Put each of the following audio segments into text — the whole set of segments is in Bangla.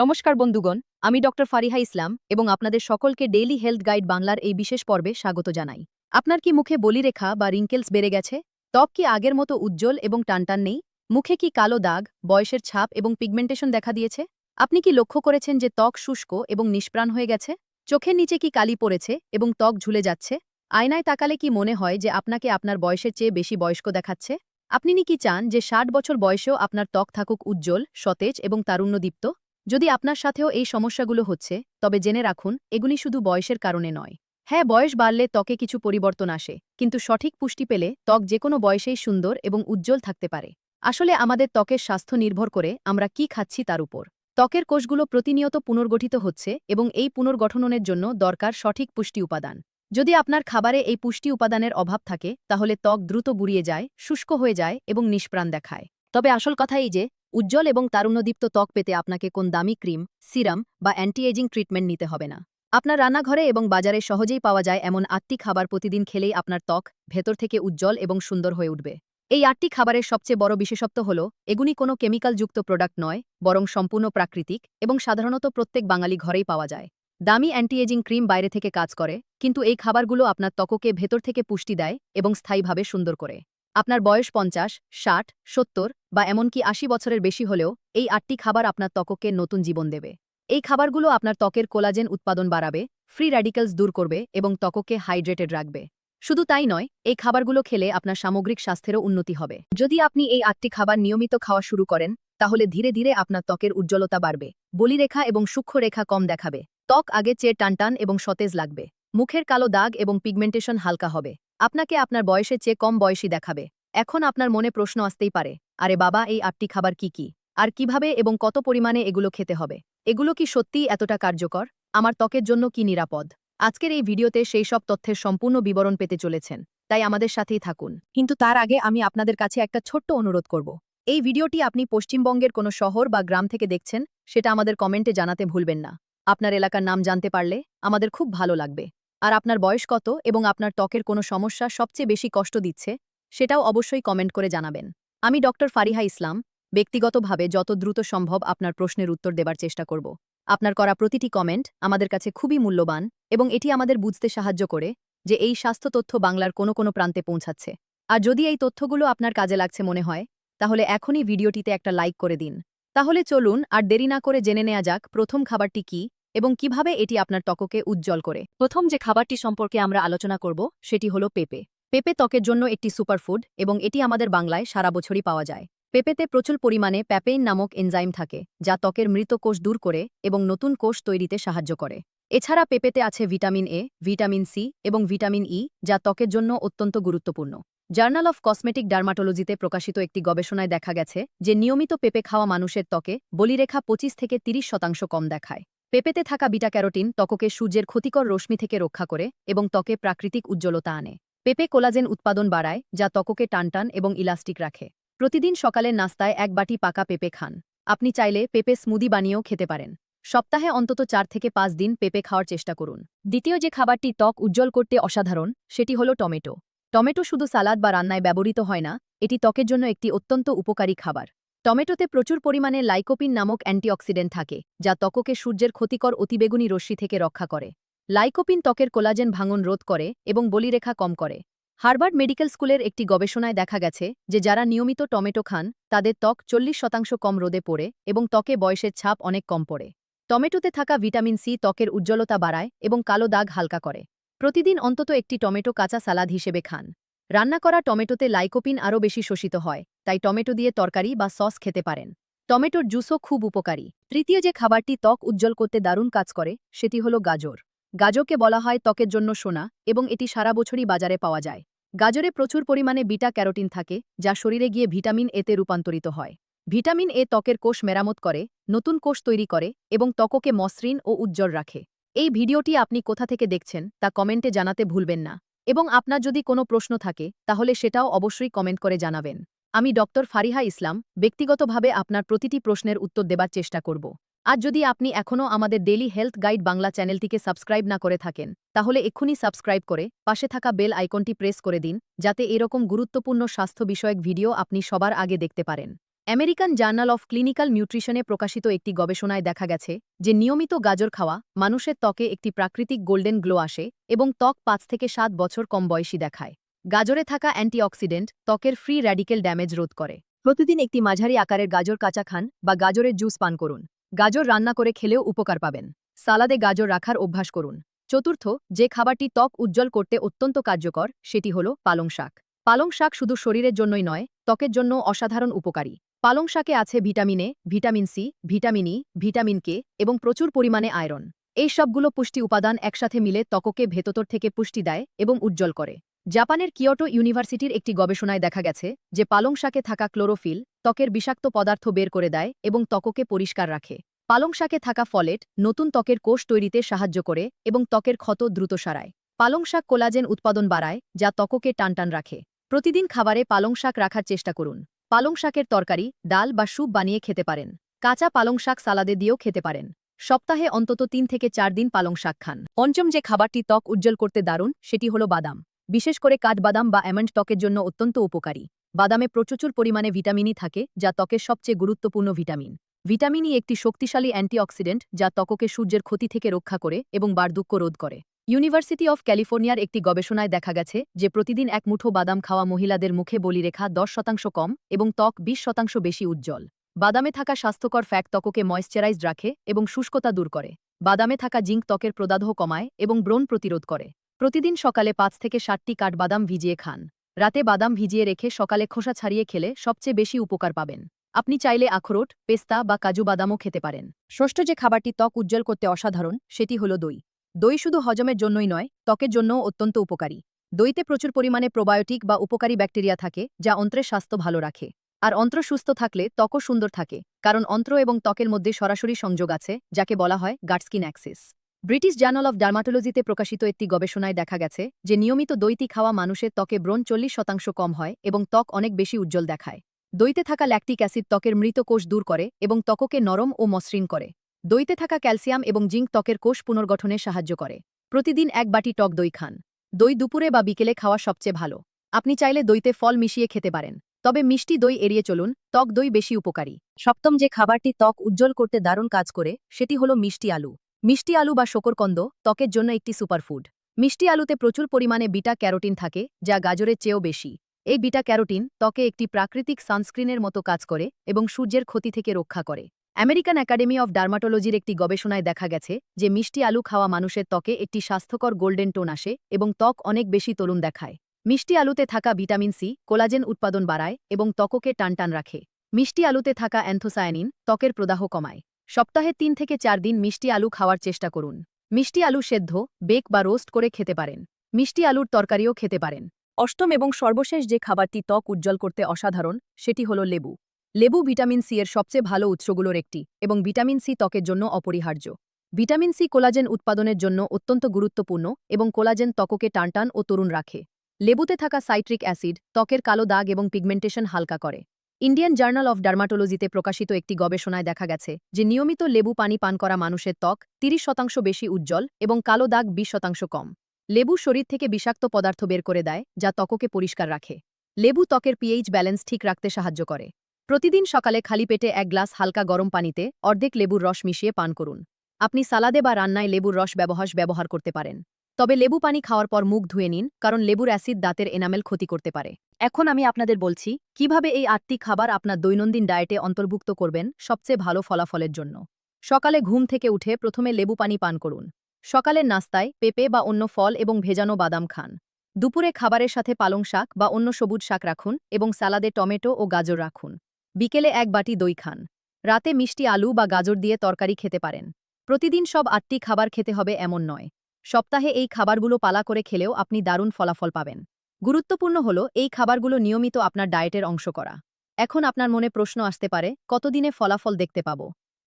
নমস্কার বন্ধুগণ, আমি ডক্টর ফারিহা ইসলাম এবং আপনাদের সকলকে ডেইলি হেলথ গাইড বাংলার এই বিশেষ পর্বে স্বাগত জানাই। আপনার কি মুখে বলিরেখা বা রিঙ্কেলস বেড়ে গেছে? ত্বক কি আগের মতো উজ্জ্বল এবং টানটান নেই? মুখে কি কালো দাগ, বয়সের ছাপ এবং পিগমেন্টেশন দেখা দিয়েছে? আপনি কি লক্ষ্য করেছেন যে ত্বক শুষ্ক এবং নিষ্প্রাণ হয়ে গেছে? চোখের নিচে কি কালি পড়েছে এবং ত্বক ঝুলে যাচ্ছে? আয়নায় তাকালে কি মনে হয় যে আপনাকে আপনার বয়সের চেয়ে বেশি বয়স্ক দেখাচ্ছে? আপনি নি কি চান যে ষাট বছর বয়সেও আপনার ত্বক থাকুক উজ্জ্বল, সতেজ এবং তারুণ্যদীপ্ত? যদি আপনার সাথেও এই সমস্যাগুলো হচ্ছে, তবে জেনে রাখুন, এগুলি শুধু বয়সের কারণে নয়। হ্যাঁ বয়স বাড়লে ত্বকে কিছু পরিবর্তন আসে, কিন্তু সঠিক পুষ্টি পেলে ত্বক যে কোনো বয়সেই সুন্দর এবং উজ্জ্বল থাকতে পারে। আসলে আমাদের ত্বকের স্বাস্থ্য নির্ভর করে আমরা কি খাচ্ছি তার উপর। ত্বকের কোষগুলো প্রতিনিয়ত পুনর্গঠিত হচ্ছে এবং এই পুনর্গঠনের জন্য দরকার সঠিক পুষ্টি উপাদান। যদি আপনার খাবারে এই পুষ্টি উপাদানের অভাব থাকে, তাহলে ত্বক দ্রুত বুড়িয়ে যায়, শুষ্ক হয়ে যায় এবং নিষ্প্রাণ দেখায়। তবে আসল কথা এই যে উজ্জ্বল এবং তারুণ্যদীপ্ত ত্বক পেতে আপনাকে কোন দামি ক্রিম, সিরাম বা অ্যান্টি এজিং ট্রিটমেন্ট নিতে হবে না। আপনার রান্নাঘরে এবং বাজারে সহজেই পাওয়া যায় এমন আটটি খাবার প্রতিদিন খেলেই আপনার ত্বক ভেতর থেকে উজ্জ্বল এবং সুন্দর হয়ে উঠবে। এই আটটি খাবারের সবচেয়ে বড় বিশেষত্ব হল এগুলি কোনো কেমিক্যালযুক্ত প্রোডাক্ট নয়, বরং সম্পূর্ণ প্রাকৃতিক এবং সাধারণত প্রত্যেক বাঙালি ঘরেই পাওয়া যায়। দামি অ্যান্টি এজিং ক্রিম বাইরে থেকে কাজ করে, কিন্তু এই খাবারগুলো আপনার ত্বককে ভেতর থেকে পুষ্টি দেয় এবং স্থায়ীভাবে সুন্দর করে। আপনার বয়স পঞ্চাশ, ষাট, সত্তর বা এমনকি আশি বছরের বেশি হলেও এই আটটি খাবার আপনার ত্বককে নতুন জীবন দেবে। এই খাবারগুলো আপনার ত্বকের কোলাজেন উৎপাদন বাড়াবে ফ্রি র্যাডিক্যালস দূর করবে এবং ত্বককে হাইড্রেটেড রাখবে। শুধু তাই নয়, এই খাবারগুলো খেলে আপনার সামগ্রিক স্বাস্থ্যেরও উন্নতি হবে। যদি আপনি এই আটটি খাবার নিয়মিত খাওয়া শুরু করেন, তাহলে ধীরে ধীরে আপনার ত্বকের উজ্জ্বলতা বাড়বে, বলিরেখা এবং সূক্ষ্ম রেখা কম দেখাবে, ত্বক আগে চেয়ে টানটান এবং সতেজ লাগবে, মুখের কালো দাগ এবং পিগমেন্টেশন হালকা হবে, আপনাকে আপনার বয়সে চেয়ে কম বয়সী দেখাবে, এখন আপনার মনে প্রশ্ন আসতেই পারে আরে বাবা, এই আটটি খাবার কি কি? আর কীভাবে এবং কত পরিমাণে এগুলো খেতে হবে? এগুলো কি সত্যিই এতটা কার্যকর? আমার ত্বকের জন্য কি নিরাপদ? আজকের এই ভিডিওতে সেই সব তথ্যের সম্পূর্ণ বিবরণ পেতে চলেছেন, তাই আমাদের সাথেই থাকুন। কিন্তু তার আগে আমি আপনাদের কাছে একটা ছোট্ট অনুরোধ করব। এই ভিডিওটি আপনি পশ্চিমবঙ্গের কোনো শহর বা গ্রাম থেকে দেখছেন, সেটা আমাদের কমেন্টে জানাতে ভুলবেন না। আপনার এলাকার নাম জানতে পারলে আমাদের খুব ভালো লাগবে। আর আপনার বয়স কত এবং আপনার ত্বকের কোনো সমস্যা সবচেয়ে বেশি কষ্ট দিচ্ছে, সেটাও অবশ্যই কমেন্ট করে জানাবেন। আমি ডক্টর ফারিহা ইসলাম, ব্যক্তিগতভাবে যত দ্রুত সম্ভব আপনার প্রশ্নের উত্তর দেবার চেষ্টা করব। আপনার করা প্রতিটি কমেন্ট আমাদের কাছে খুবই মূল্যবান এবং এটি আমাদের বুঝতে সাহায্য করে যে এই স্বাস্থ্য তথ্য বাংলার কোনো কোনো প্রান্তে পৌঁছাচ্ছে। আর যদি এই তথ্যগুলো আপনার কাজে লাগছে মনে হয়, তাহলে এখনই ভিডিওটিতে একটা লাইক করে দিন। তাহলে চলুন আর দেরি না করে জেনে নেওয়া যাক প্রথম খাবারটি কি এবং কীভাবে এটি আপনার ত্বককে উজ্জ্বল করে। প্রথম যে খাবারটি সম্পর্কে আমরা আলোচনা করব, সেটি হলো পেঁপে। পেঁপে ত্বকের জন্য একটি সুপারফুড এবং এটি আমাদের বাংলায় সারা বছরই পাওয়া যায়। পেঁপেতে প্রচুর পরিমাণে প্যাপেইন নামক এনজাইম থাকে, যা ত্বকের মৃত কোষ দূর করে এবং নতুন কোষ তৈরিতে সাহায্য করে। এছাড়া পেঁপেতে আছে ভিটামিন এ, ভিটামিন সি এবং ভিটামিন ই, যা ত্বকের জন্য অত্যন্ত গুরুত্বপূর্ণ। জার্নাল অফ কসমেটিক ডার্মাটোলজিতে প্রকাশিত একটি গবেষণায় দেখা গেছে যে নিয়মিত পেঁপে খাওয়া মানুষের ত্বকে বলিরেখা পঁচিশ থেকে ৩০ শতাংশ কম দেখায়। পেঁপেতে থাকা বিটা ক্যারোটিন ত্বককে সূর্যের ক্ষতিকর রশ্মি থেকে রক্ষা করে এবং ত্বকে প্রাকৃতিক উজ্জ্বলতা আনে। পেঁপে কোলাজেন উৎপাদন বাড়ায়, যা ত্বককে টানটান এবং ইলাস্টিক রাখে। প্রতিদিন সকালের নাস্তায় এক বাটি পাকা পেঁপে খান। আপনি চাইলে পেঁপে স্মুদি বানিয়েও খেতে পারেন। সপ্তাহে অন্তত চার থেকে পাঁচ দিন পেঁপে খাওয়ার চেষ্টা করুন। দ্বিতীয় যে খাবারটি ত্বক উজ্জ্বল করতে অসাধারণ, সেটি হল টমেটো। টমেটো শুধু সালাদ বা রান্নায় ব্যবহৃত হয় না, এটি ত্বকের জন্য একটি অত্যন্ত উপকারী খাবার। টমেটোতে প্রচুর পরিমাণে লাইকোপিন নামক অ্যান্টিঅক্সিডেন্ট থাকে, যা ত্বককে সূর্যের ক্ষতিকর অতিবেগুনি রশ্মি থেকে রক্ষা করে। লাইকোপিন ত্বকের কোলাজেন ভাঙন রোধ করে এবং বলিরেখা কম করে। হার্ভার্ড মেডিকেল স্কুলের একটি গবেষণায় দেখা গেছে যে যারা নিয়মিত টমেটো খান, তাদের ত্বক চল্লিশ শতাংশ কম রোদে পড়ে এবং ত্বকে বয়সের ছাপ অনেক কম পড়ে। টমেটোতে থাকা ভিটামিন সি ত্বকের উজ্জ্বলতা বাড়ায় এবং কালো দাগ হালকা করে। প্রতিদিন অন্তত একটি টমেটো কাঁচা সালাদ হিসেবে খান। রান্না করা টমেটোতে লাইকোপিন আরও বেশি শোষিত হয়, তাই টমেটো দিয়ে তরকারি বা সস খেতে পারেন। টমেটোর জুসও খুব উপকারী। তৃতীয় যে খাবারটি ত্বক উজ্জ্বল করতে দারুণ কাজ করে, সেটি হল গাজর। গাজরকে বলা হয় ত্বকের জন্য সোনা, এবং এটি সারা বছরই বাজারে পাওয়া যায়। গাজরে প্রচুর পরিমাণে বিটা ক্যারোটিন থাকে, যা শরীরে গিয়ে ভিটামিন এতে রূপান্তরিত হয়। ভিটামিন এ ত্বকের কোষ মেরামত করে, নতুন কোষ তৈরি করে, এবং ত্বককে মসৃণ ও উজ্জ্বল রাখে। এই ভিডিওটি আপনি কোথা থেকে দেখছেন, তা কমেন্টে জানাতে ভুলবেন না। এবং আপনার যদি কোনো প্রশ্ন থাকে, তাহলে সেটাও অবশ্যই কমেন্ট করে জানাবেন। আমি ডক্টর ফারিহা ইসলাম, ব্যক্তিগতভাবে আপনার প্রতিটি প্রশ্নের উত্তর দেবার চেষ্টা করব। আজ যদি আপনি এখনও আমাদের ডেলি হেলথ গাইড বাংলা চ্যানেলটিকে সাবস্ক্রাইব না করে থাকেন, তাহলে এক্ষুনি সাবস্ক্রাইব করে পাশে থাকা বেল আইকনটি প্রেস করে দিন, যাতে এরকম গুরুত্বপূর্ণ স্বাস্থ্য বিষয়ক ভিডিও আপনি সবার আগে দেখতে পারেন। আমেরিকান জার্নাল অফ ক্লিনিক্যাল নিউট্রিশনে প্রকাশিত একটি গবেষণায় দেখা গেছে যে নিয়মিত গাজর খাওয়া মানুষের ত্বকে একটি প্রাকৃতিক গোল্ডেন গ্লো আসে এবং ত্বক পাঁচ থেকে সাত বছর কম বয়সী দেখায়। গাজরে থাকা অ্যান্টিঅক্সিডেন্ট ত্বকের ফ্রি র্যাডিক্যাল ড্যামেজ রোধ করে। প্রতিদিন একটি মাঝারি আকারের গাজর কাঁচা খান বা গাজরের জুস পান করুন। গাজর রান্না করে খেলেও উপকার পাবেন। সালাদে গাজর রাখার অভ্যাস করুন। চতুর্থ, যে খাবারটি ত্বক উজ্জ্বল করতে অত্যন্ত কার্যকর, সেটি হল পালং শাক। পালং শাক শুধু শরীরের জন্যই নয়, ত্বকের জন্য অসাধারণ উপকারী। পালং শাকে আছে vitamin A, vitamin C, vitamin E, vitamin K এবং প্রচুর পরিমাণে আয়রন। এই সবগুলো পুষ্টি উপাদান একসাথে মিলে ত্বককে ভেতর থেকে পুষ্টি দেয় এবং উজ্জ্বল করে। জাপানের কিয়োটো ইউনিভার্সিটির একটি গবেষণায় দেখা গেছে যে পালং শাকে থাকা ক্লোরোফিল ত্বকের বিষাক্ত পদার্থ বের করে দেয় এবং ত্বককে পরিষ্কার রাখে। পালং শাকে থাকা ফলেট নতুন ত্বকের কোষ তৈরিতে সাহায্য করে এবং ত্বকের ক্ষত দ্রুত সারায়। পালং শাক কোলাজেন উৎপাদন বাড়ায়, যা ত্বককে টানটান রাখে। প্রতিদিন খাবারে পালং শাক রাখার চেষ্টা করুন। পালং শাকের তরকারি, ডাল বা স্যুপ বানিয়ে খেতে পারেন। কাঁচা পালং শাক সালাদে দিয়েও খেতে পারেন। সপ্তাহে অন্তত তিন থেকে চার দিন পালং শাক খান। পঞ্চম যে খাবারটি ত্বক উজ্জ্বল করতে দারুণ, সেটি হল বাদাম। বিশেষ করে কাঠবাদাম বা অ্যামন্ড ত্বকের জন্য অত্যন্ত উপকারী। বাদামে প্রচুর পরিমাণে ভিটামিনই থাকে, যা ত্বকের সবচেয়ে গুরুত্বপূর্ণ ভিটামিন। ভিটামিনই একটি শক্তিশালী অ্যান্টিঅক্সিডেন্ট, যা ত্বককে সূর্যের ক্ষতি থেকে রক্ষা করে এবং বার্ধক্য রোধ করে। ইউনিভার্সিটি অফ ক্যালিফোর্নিয়ার একটি গবেষণায় দেখা গেছে যে প্রতিদিন এক মুঠো বাদাম খাওয়া মহিলাদের মুখে বলিরেখা দশ শতাংশ কম এবং ত্বক বিশ শতাংশ বেশি উজ্জ্বল। বাদামে থাকা স্বাস্থ্যকর ফ্যাট ত্বককে ময়েশ্চারাইজড রাখে এবং শুষ্কতা দূর করে। বাদামে থাকা জিঙ্ক ত্বকের প্রদাহ কমায় এবং ব্রণ প্রতিরোধ করে। প্রতিদিন সকালে পাঁচ থেকে ষাটটি কাঠবাদাম ভিজিয়ে খান। রাতে বাদাম ভিজিয়ে রেখে সকালে খোসা ছাড়িয়ে খেলে সবচেয়ে বেশি উপকার পাবেন। আপনি চাইলে আখরোট, পেস্তা বা কাজু বাদামও খেতে পারেন। ষষ্ঠ যে খাবারটি ত্বক উজ্জ্বল করতে অসাধারণ, সেটি হল দই। দই শুধু হজমের জন্যই নয়, ত্বকের জন্যও অত্যন্ত উপকারী। দইতে প্রচুর পরিমাণে প্রোবায়োটিক বা উপকারী ব্যাকটেরিয়া থাকে, যা অন্ত্রের স্বাস্থ্য ভালো রাখে। আর অন্ত্র সুস্থ থাকলে ত্বকও সুন্দর থাকে, কারণ অন্ত্র এবং ত্বকের মধ্যে সরাসরি সংযোগ আছে, যাকে বলা হয় gut skin axis. British journal of ডার্মাটোলজিতে প্রকাশিত একটি গবেষণায় দেখা গেছে যে নিয়মিত দইতি খাওয়া মানুষের ত্বকে ব্রণ চল্লিশ শতাংশ কম হয় এবং ত্বক অনেক বেশি উজ্জ্বল দেখায়। দইতে থাকা ল্যাকটিক অ্যাসিড ত্বকের মৃত কোষ দূর করে এবং ত্বককে নরম ও মসৃণ করে। দইতে থাকা ক্যালসিয়াম এবং জিঙ্ক ত্বকের কোষ পুনর্গঠনে সাহায্য করে। প্রতিদিন এক বাটি টক দই খান। দই দুপুরে বা বিকেলে খাওয়া সবচেয়ে ভালো। আপনি চাইলে দইতে ফল মিশিয়ে খেতে পারেন। তবে মিষ্টি দই এড়িয়ে চলুন, ত্বক দই বেশি উপকারী। সপ্তম যে খাবারটি ত্বক উজ্জ্বল করতে দারুণ কাজ করে, সেটি হল মিষ্টি আলু। মিষ্টি আলু বা শকরকন্দ ত্বকের জন্য একটি সুপারফুড। মিষ্টি আলুতে প্রচুর পরিমাণে বিটা ক্যারোটিন থাকে, যা গাজরের চেয়েও বেশি। এই বিটা ক্যারোটিন ত্বকে একটি প্রাকৃতিক সানস্ক্রিনের মতো কাজ করে এবং সূর্যের ক্ষতি থেকে রক্ষা করে। আমেরিকান একাডেমি অফ ডার্মাটোলজির একটি গবেষণায় দেখা গেছে যে মিষ্টি আলু খাওয়া মানুষের ত্বকে একটি স্বাস্থ্যকর গোল্ডেন টোন আসে এবং ত্বক অনেক বেশি তরুণ দেখায়। মিষ্টি আলুতে থাকা ভিটামিন সি, কোলাজেন উৎপাদন বাড়ায় এবং ত্বককে টানটান রাখে। মিষ্টি আলুতে থাকা অ্যান্থোসায়ানিন ত্বকের প্রদাহ কমায়। সপ্তাহে তিন থেকে চার দিন মিষ্টি আলু খাওয়ার চেষ্টা করুন। মিষ্টি আলু সেদ্ধ, বেক বা রোস্ট করে খেতে পারেন। মিষ্টি আলুর তরকারিও খেতে পারেন। অষ্টম এবং সর্বশেষ যে খাবারটি ত্বক উজ্জ্বল করতে অসাধারণ, সেটি হল লেবু। লেবু ভিটামিন সি এর সবচেয়ে ভালো উৎসগুলোর একটি এবং ভিটামিন সি ত্বকের জন্য অপরিহার্য। ভিটামিন সি কোলাজেন উৎপাদনের জন্য অত্যন্ত গুরুত্বপূর্ণ এবং কোলাজেন ত্বককে টানটান ও তরুণ রাখে। লেবুতে থাকা সাইট্রিক অ্যাসিড ত্বকের কালো দাগ এবং পিগমেন্টেশন হালকা করে। ইন্ডিয়ান জার্নাল অফ ডার্মাটোলজিতে প্রকাশিত একটি গবেষণায় দেখা গেছে যে নিয়মিত লেবু পানি পান করা মানুষের ত্বক তিরিশ শতাংশ বেশি উজ্জ্বল এবং কালো দাগ বিশ শতাংশ কম। লেবু শরীর থেকে বিষাক্ত পদার্থ বের করে দেয়, যা ত্বককে পরিষ্কার রাখে। লেবু ত্বকের পিএইচ ব্যালেন্স ঠিক রাখতে সাহায্য করে। প্রতিদিন সকালে খালি পেটে এক গ্লাস হালকা গরম পানিতে অর্ধেক লেবুর রস মিশিয়ে পান করুন। আপনি সালাদে বা রান্নায় লেবুর রস ব্যবহার ব্যবহার করতে পারেন। তবে লেবু পানি খাওয়ার পর মুখ ধুয়ে নিন, কারণ লেবুর অ্যাসিড দাঁতের এনামেল ক্ষতি করতে পারে। এখন আমি আপনাদের বলছি, কীভাবে এই আটটি খাবার আপনার দৈনন্দিন ডায়েটে অন্তর্ভুক্ত করবেন সবচেয়ে ভালো ফলাফলের জন্য? সকালে ঘুম থেকে উঠে প্রথমে লেবু পানি পান করুন। সকালের নাস্তায় পেঁপে বা অন্য ফল এবং ভেজানো বাদাম খান। দুপুরে খাবারের সাথে পালং শাক বা অন্য সবুজ শাক রাখুন এবং সালাদে টমেটো ও গাজর রাখুন। বিকেলে এক বাটি দই খান। রাতে মিষ্টি আলু বা গাজর দিয়ে তরকারি খেতে পারেন। প্রতিদিন সব আটটি খাবার খেতে হবে এমন নয়। সপ্তাহে এই খাবারগুলো পালা করে খেলেও আপনি দারুণ ফলাফল পাবেন। গুরুত্বপূর্ণ হল, এই খাবারগুলো নিয়মিত আপনার ডায়েটের অংশ করা। এখন আপনার মনে প্রশ্ন আসতে পারে, কতদিনে ফলাফল দেখতে পাব?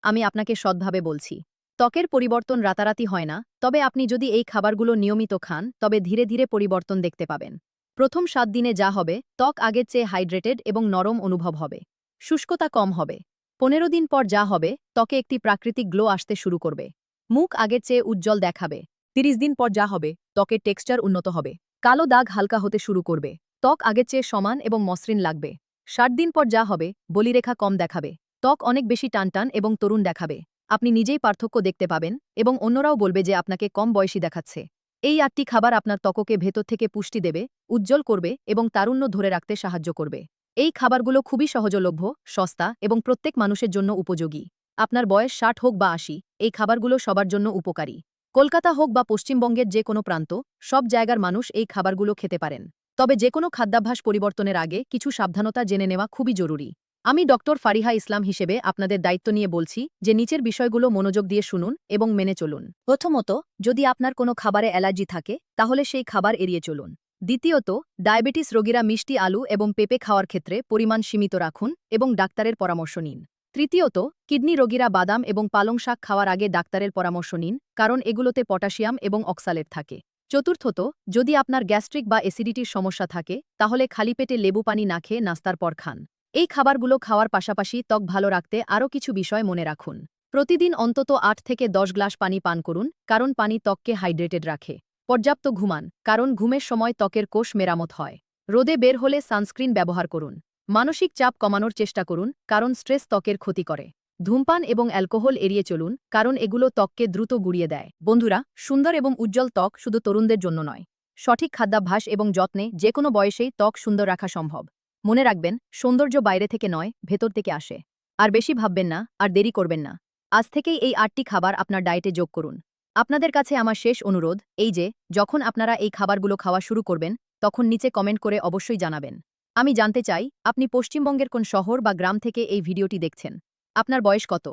আমি আপনাকে সৎভাবে বলছি, ত্বকের পরিবর্তন রাতারাতি হয় না, তবে আপনি যদি এই খাবারগুলো নিয়মিত খান, তবে ধীরে ধীরে পরিবর্তন দেখতে পাবেন। প্রথম সাত দিনে যা হবে, ত্বক আগের চেয়ে হাইড্রেটেড এবং নরম অনুভব হবে। শুষ্কতা কম হবে। পনেরো দিন পর যা হবে, ত্বকে একটি প্রাকৃতিক গ্লো আসতে শুরু করবে। মুখ আগের চেয়ে উজ্জ্বল দেখাবে। তিরিশ দিন পর যা হবে ত্বকের টেক্সচার উন্নত হবে। কালো দাগ হালকা হতে শুরু করবে। ত্বক আগের চেয়ে সমান এবং মসৃণ লাগবে। ষাট দিন পর যা হবে, বলিরেখা কম দেখাবে। ত্বক অনেক বেশি টানটান এবং তরুণ দেখাবে। আপনি নিজেই পার্থক্য দেখতে পাবেন এবং অন্যরাও বলবে যে আপনাকে কম বয়সী দেখাচ্ছে। এই আটটি খাবার আপনার ত্বককে ভেতর থেকে পুষ্টি দেবে, উজ্জ্বল করবে এবং তারুণ্য ধরে রাখতে সাহায্য করবে। এই খাবারগুলো খুবই সহজলভ্য, সস্তা এবং প্রত্যেক মানুষের জন্য উপযোগী। আপনার বয়স ষাট হোক বা আশি, এই খাবারগুলো সবার জন্য উপকারী। কলকাতা হোক বা পশ্চিমবঙ্গের যে কোনো প্রান্ত, সব জায়গার মানুষ এই খাবারগুলো খেতে পারেন। তবে যে কোনো খাদ্যাভ্যাস পরিবর্তনের আগে কিছু সাবধানতা জেনে নেওয়া খুবই জরুরি। আমি ডক্টর ফারিহা ইসলাম হিসেবে আপনাদের দায়িত্ব নিয়ে বলছি যে নিচের বিষয়গুলো মনোযোগ দিয়ে শুনুন এবং মেনে চলুন। প্রথমত, যদি আপনার কোনো খাবারে অ্যালার্জি থাকে, তাহলে সেই খাবার এড়িয়ে চলুন। দ্বিতীয়ত, ডায়াবেটিস রোগীরা মিষ্টি আলু এবং পেঁপে খাওয়ার ক্ষেত্রে পরিমাণ সীমিত রাখুন এবং ডাক্তারের পরামর্শ নিন। তৃতীয়ত, কিডনি রোগীরা বাদাম এবং পালং শাক খাওয়ার আগে ডাক্তারের পরামর্শ নিন, কারণ এগুলোতে পটাশিয়াম এবং অক্সালেট থাকে। চতুর্থত, যদি আপনার গ্যাস্ট্রিক বা অ্যাসিডিটির সমস্যা থাকে, তাহলে খালি পেটে লেবু পানি না খেয়ে নাস্তার পর খান। এই খাবারগুলো খাওয়ার পাশাপাশি ত্বক ভালো রাখতে আরও কিছু বিষয় মনে রাখুন। প্রতিদিন অন্তত আট থেকে দশ গ্লাস পানি পান করুন, কারণ পানি ত্বককে হাইড্রেটেড রাখে। পর্যাপ্ত ঘুমান, কারণ ঘুমের সময় ত্বকের কোষ মেরামত হয়। রোদে বের হলে সানস্ক্রিন ব্যবহার করুন। মানসিক চাপ কমানোর চেষ্টা করুন, কারণ স্ট্রেস ত্বকের ক্ষতি করে। ধূমপান এবং অ্যালকোহল এড়িয়ে চলুন, কারণ এগুলো ত্বককে দ্রুত গুড়িয়ে দেয়। বন্ধুরা, সুন্দর এবং উজ্জ্বল ত্বক শুধু তরুণদের জন্য নয়। সঠিক খাদ্যাভ্যাস এবং যত্নে যে কোনো বয়সেই ত্বক সুন্দর রাখা সম্ভব। মনে রাখবেন, সৌন্দর্য বাইরে থেকে নয়, ভেতর থেকে আসে। আর বেশি ভাববেন না, আর দেরি করবেন না। আজ থেকেই এই আটটি খাবার আপনার ডায়েটে যোগ করুন। আপনাদের কাছে আমার শেষ অনুরোধ, এই যে, যখন আপনারা এই খাবারগুলো খাওয়া শুরু করবেন, তখন নিচে কমেন্ট করে অবশ্যই জানাবেন। আমি জানতে চাই, আপনি পশ্চিমবঙ্গের কোন শহর বা গ্রাম থেকে এই ভিডিওটি দেখছেন? আপনার বয়স কত?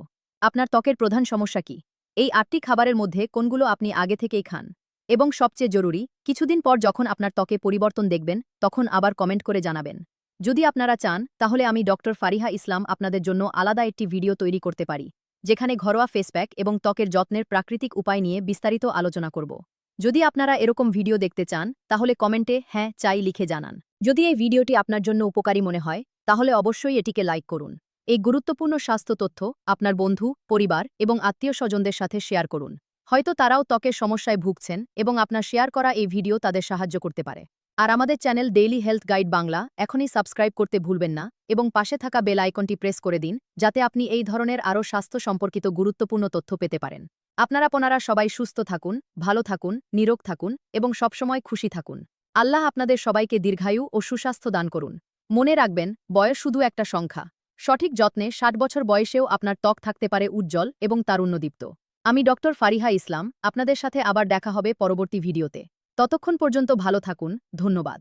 আপনার ত্বকের প্রধান সমস্যা কি? এই আটটি খাবারের মধ্যে কোনগুলো আপনি আগে থেকেই খান? এবং সবচেয়ে জরুরি, কিছুদিন পর যখন আপনার ত্বকে পরিবর্তন দেখবেন, তখন আবার কমেন্ট করে জানাবেন। যদি আপনারা চান, তাহলে আমি ডক্টর ফারিহা ইসলাম আপনাদের জন্য আলাদা একটি ভিডিও তৈরি করতে পারি, যেখানে ঘরোয়া ফেসপ্যাক এবং ত্বকের যত্নের প্রাকৃতিক উপায় নিয়ে বিস্তারিত আলোচনা করব। যদি আপনারা এরকম ভিডিও দেখতে চান, তাহলে কমেন্টে হ্যাঁ চাই লিখে জানান। যদি এই ভিডিওটি আপনার জন্য উপকারী মনে হয়, তাহলে অবশ্যই এটিকে লাইক করুন। এই গুরুত্বপূর্ণ স্বাস্থ্য তথ্য আপনার বন্ধু, পরিবার এবং আত্মীয় স্বজনদের সাথে শেয়ার করুন। হয়তো তারাও ত্বকের সমস্যায় ভুগছেন এবং আপনার শেয়ার করা এই ভিডিও তাদের সাহায্য করতে পারে। আর আমাদের channel daily health guide Bangla এখনই সাবস্ক্রাইব করতে ভুলবেন না এবং পাশে থাকা বেল আইকনটি প্রেস করে দিন যাতে আপনি এই ধরনের আরও স্বাস্থ্য সম্পর্কিত গুরুত্বপূর্ণ তথ্য পেতে পারেন। আপনারা পনারা সবাই সুস্থ থাকুন, ভালো থাকুন, নিরোগ থাকুন এবং সবসময় খুশি থাকুন। আল্লাহ আপনাদের সবাইকে দীর্ঘায়ু ও সুস্বাস্থ্য দান করুন। মনে রাখবেন, বয়স শুধু একটা সংখ্যা। সঠিক যত্নে ষাট বছর বয়সেও আপনার ত্বক থাকতে পারে উজ্জ্বল এবং তারুণ্যদীপ্ত। আমি ডক্টর ফারিহা ইসলাম, আপনাদের সাথে আবার দেখা হবে পরবর্তী ভিডিওতে। ততক্ষণ পর্যন্ত ভালো থাকুন ধন্যবাদ।